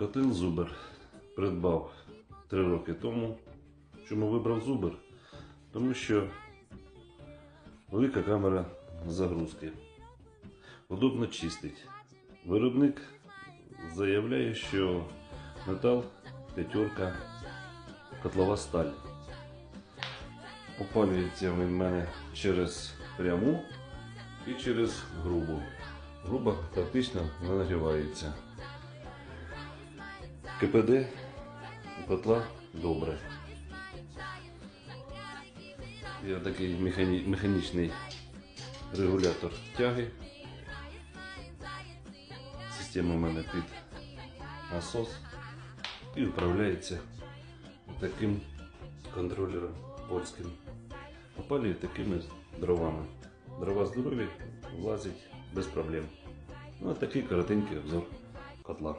Котел Зубер придбав 3 роки тому. Чому вибрав Зубер? Тому що велика камера загрузки. Удобно чистить. Виробник заявляє, що метал п'ятерка котлова сталь. Опалюється він в мене через пряму і через грубу. Груба практично не нагрівається. КПД у котла добре. Є такий механі- механічний регулятор тяги. Система в мене під насос і управляється таким контролером польським. Опалює такими дровами. Дрова здорові, влазить без проблем. Ну, такий коротенький обзор котла.